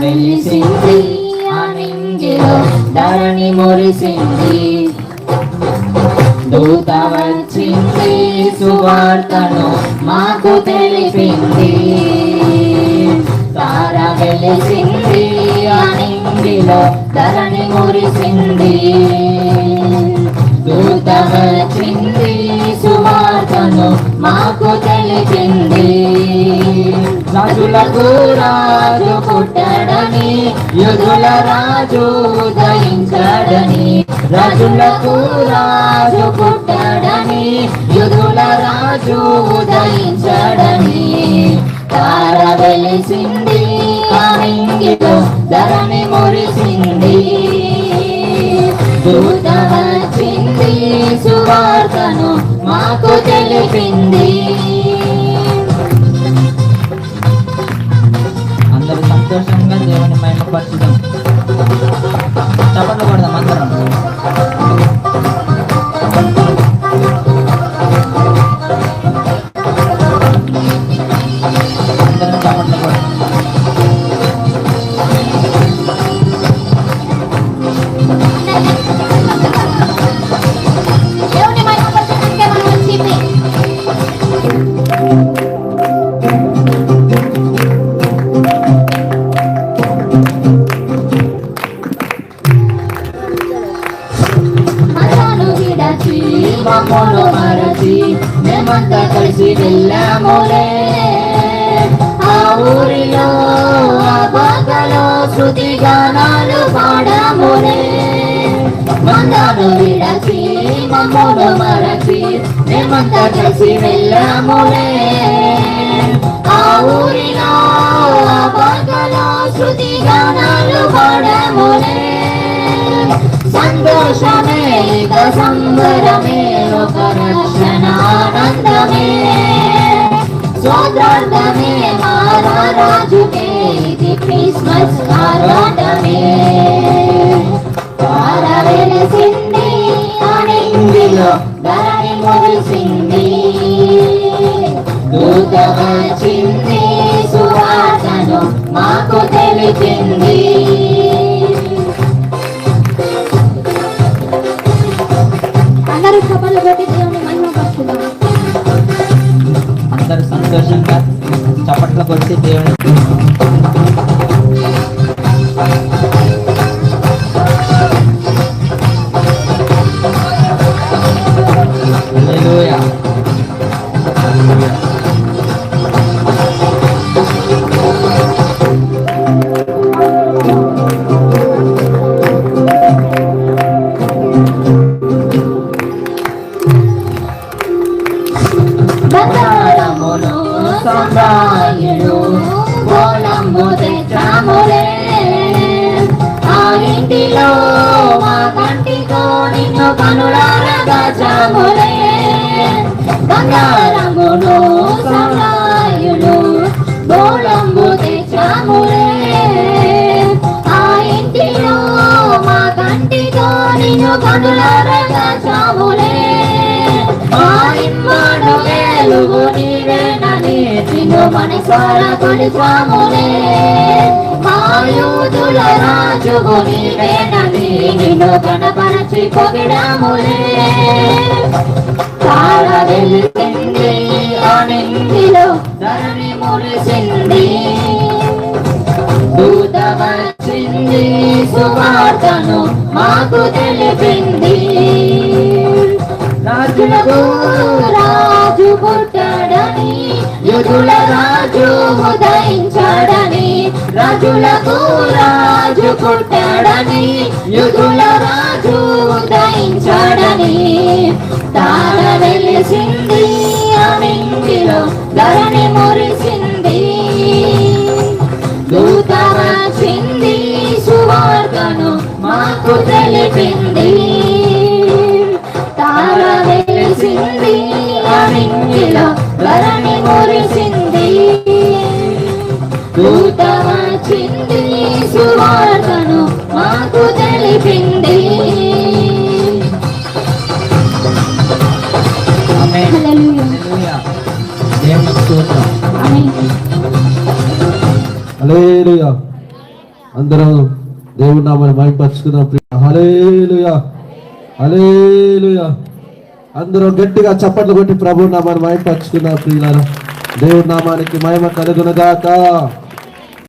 వెలిసింది ఆ ధరణి మురిసింది. దూత వచ్చింది సువార్తను మాకు తెలిపింది. తార వెలిసింది ఆ నింగిలో ధరణి మురిసింది. దూత వచ్చింది సువార్తను మాకు తెలిచింది. రాజులకు రాజు పుట్టడని యుగుల రాజు ఉదయించాడని రాజులకు రాజు పుట్టడని యుగుల రాజు ఉదయించాడని తార వెలిసింది కామింగిలో ధరణి మురిసింది. దూత తెలిపింది అందరూ సంతోషంగా దేవుని మహిమపరచుదాం చప్పట్లు కొడదాం అందరం విడచి మమ్మను మరచి మేమంతా కలిసి వెళ్ళాములే. ఆ ఊరిలో ఆ బాధలో శృతి గానాలు పాడాములే. మందాను విడచి మమ్మను మరచి మేమంతా కలిసి వెళ్ళాములే. ఆ ఊరిలో ఆ బాధలో శృతి గానాలు పాడాములే. సంతోషమే ఇక సంబరమే ఒక రక్షణ ఆనందమే సోదరార్థమే మారా రాజుకే ఇది క్రిస్మస్ ఆరాటమే వార వెలిసింది ఆనందిలో ధరణి ముగిసింది దూత వచ్చింది చప్పట్లు గోళంబు తెచ్చాములే ఆ ఇంటిలో మా కంటితో నిన్ను కనులారగా చాములే. బంగారమును సందాయుడు గోళంబు తెచ్చాములే ఆ ఇంటిలో మా కంటితో నిన్ను ఇమ్మడు వెలుగు నీవేనని నిన్ను మనసార కొలిచాములే మాయూతుల యూదుల రాజుగు నీవేనని నిన్ను కనపరచి పొగిడాములే. తార వెలిసింది ఆనందిలో ధరణి మురిసింది. దూత వచ్చింది సువార్తను మాకు తెలిపింది. రాజులకు రాజు పుట్టాడని రాజుల రాజు ఉదయించాడని రాజులకు రాజు పుట్టాడని యుధుల రాజు ఉదయించాడని తార వెలిసింది ఆ నింగిలో ధరణి దూత వచ్చింది సువార్తను మాకు తెలిపింది. హల్లెలూయా. హల్లెలూయా. దేవునికి స్తోత్రం. ఆమేన్. హలేలుయా అందరం దేవుడి నామాన్ని మైపరుచుకుందాం ప్రియ. హలేలుయా హలేలుయా అందరూ గట్టిగా చప్పట్లు కొట్టి ప్రభు నామాన్ని మైపరుచుకుందాం ప్రియులారా. దేవుడి నామానికి మహిమ కలుగునగాక